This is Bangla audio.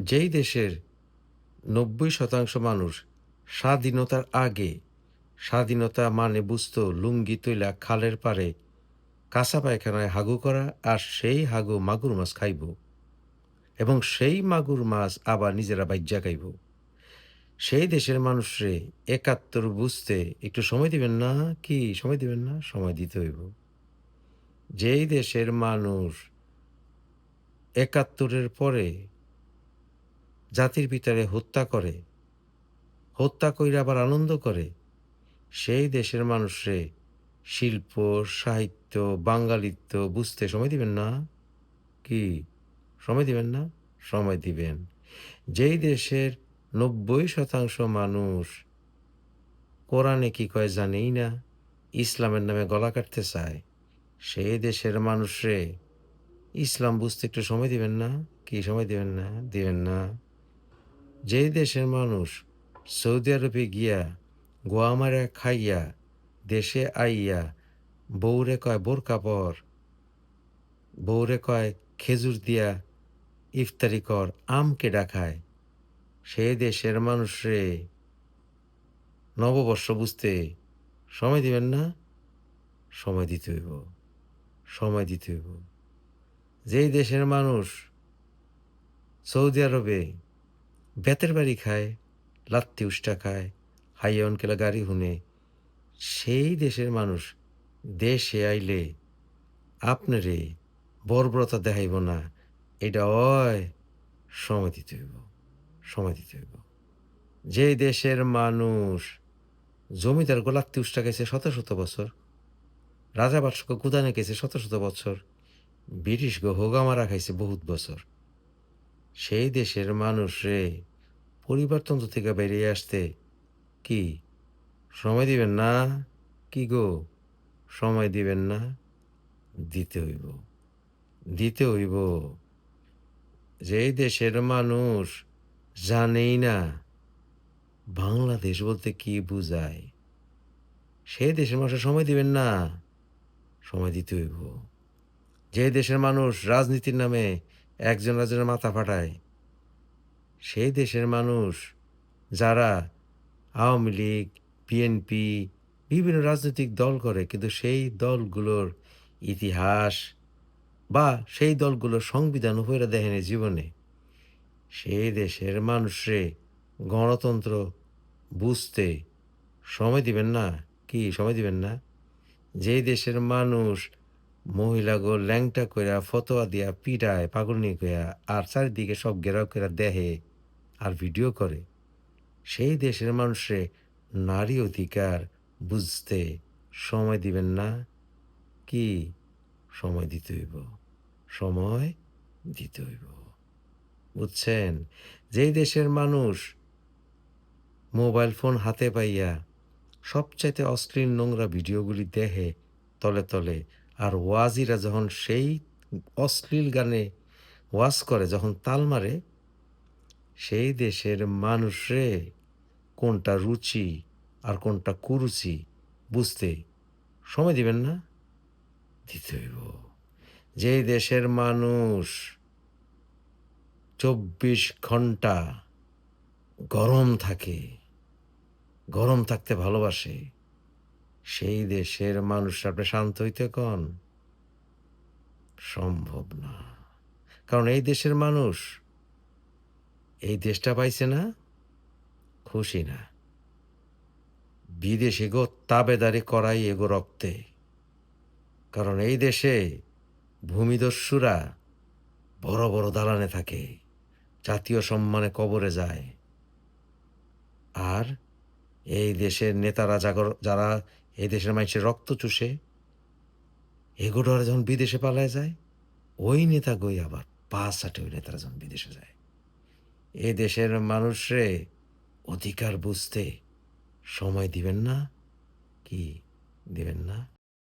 যেই দেশের নব্বই শতাংশ মানুষ স্বাধীনতার আগে, স্বাধীনতা মানে বুঝত লুঙ্গি তৈলা খালের পারে কাঁচা পায়খানায় হাগু করা আর সেই হাগু মাগুর মাছ খাইব এবং সেই মাগুর মাছ আবার নিজেরা বাইজ্জা খাইব। সেই দেশের মানুষরে একাত্তর বুঝতে একটু সময় দিবেন না কি? সময় দিবেন না? সময় দিতে হইব। যেই দেশের মানুষ একাত্তরের পরে জাতির পিতারে হত্যা করে, হত্যা কইরা আবার আনন্দ করে, সেই দেশের মানুষরে শিল্প, সাহিত্য, বাঙালিত্ব বুঝতে সময় দিবেন না? কি? সময় দিবেন না? সময় দিবেন। যেই দেশের নব্বই শতাংশ মানুষ কোরআনে কি কয় জানেই না, ইসলামের নামে গলা কাটতে চায়, সেই দেশের মানুষরে ইসলাম বুঝতে একটু সময় দিবেন না? কি সময় দিবেন না? দিবেন না। যেই দেশের মানুষ সৌদি আরবে গিয়া গোয়া মারা খাইয়া দেশে আইয়া বউরে কয় বোরকা পর। বউরে কয়, খেজুর দিয়া ইফতারি কর, আম কেডা খায়? সে দেশের মানুষরে নববর্ষ বুঝতে সময় দিবেন না? সময় দিতে হইব, সময় দিতে হইব। যেই দেশের মানুষ সৌদি আরবে বেতের বাড়ি খায়, লাত্তি উষ্টা খায়, হাইয়া অনকেলা গাড়ি হুনে। সেই দেশের মানুষ দেশে আইলে আপনারে বর্বরতা দেখাইব না, এটা অয় সময় দিতে হইব, সময় দিতে হইব। যে দেশের মানুষ জমিদার গোলাত্তি উষ্টা গেছে শত শত বছর, রাজা বাদশাহ গুদানে গেছে শত শত বছর, ব্রিটিশ গো হোগামারা খাইছে বহুত বছর। সেই দেশের মানুষরে পরিবারতন্ত্র থেকে বেরিয়ে আসতে কি সময় দিবেন না? কি গো? সময় দিবেন না? দিতে হইব দিতে হইব। যেই দেশের মানুষ জানেই না বাংলাদেশ বলতে কি বুঝায়, সেই দেশের মানুষের সময় দিবেন না, সময় দিতে হইব। যে দেশের মানুষ রাজনীতির নামে একজন একজনের মাথা ফাটায়। সেই দেশের মানুষ যারা আওয়ামী লীগ, বিএনপি, বিভিন্ন রাজনৈতিক দল করে, কিন্তু সেই দলগুলোর ইতিহাস বা সেই দলগুলোর সংবিধান উপরে দেখেনি জীবনে। সেই দেশের মানুষরে গণতন্ত্র বুঝতে সময় দিবেন না? কি সময় দিবেন না? যেই দেশের মানুষ মহিলাগো ল্যাংটা কইরা ফতোয়া দিয়া পিটায় পাগলনি কইয়া আর চারিদিকে সব ঘেরাও করে দেহে আর ভিডিও করে। সেই দেশের মানুষে নারী অধিকার বুঝতে সময় দিবেন না। কি? সময় দিতে হইব। সময় দিতে হইব। বুঝছেন? যেই দেশের মানুষ মোবাইল ফোন হাতে পাইয়া সবচাইতে অশ্লীল নোংরা ভিডিওগুলি দেখে তলে তলে আর ওয়াজিরা যখন সেই অশ্লীল গানে ওয়াজ করে, যখন তাল মারে, সেই দেশের মানুষরে কোনটা রুচি আর কোনটা কুরুচি বুঝতে সময় দিবেন না? দিতে হইব। যেই দেশের মানুষ চব্বিশ ঘণ্টা গরম থাকে, গরম থাকতে ভালোবাসে সেই দেশের মানুষ আপনি শান্ত হইতে কন। সম্ভব না। কারণ এই দেশের মানুষ, এই দেশটা পাইছে না, খুশি না। বিদেশে গো তাবেদারি করাই এগো রক্তে। কারণ এই দেশে ভূমিদস্যুরা বড় বড় দালানে থাকে, জাতীয় সম্মানে কবরে যায়। আর এই দেশের নেতারা যারা এই দেশের মানুষের রক্ত চুষে এগুলোরা যখন বিদেশে পালায় যায়, ওই নেতা গই আবার পা সাটে ওই নেতারা যখন বিদেশে যায়। এ দেশের মানুষরে অধিকার বুঝতে সময় দিবেন না, কি দিবেন না?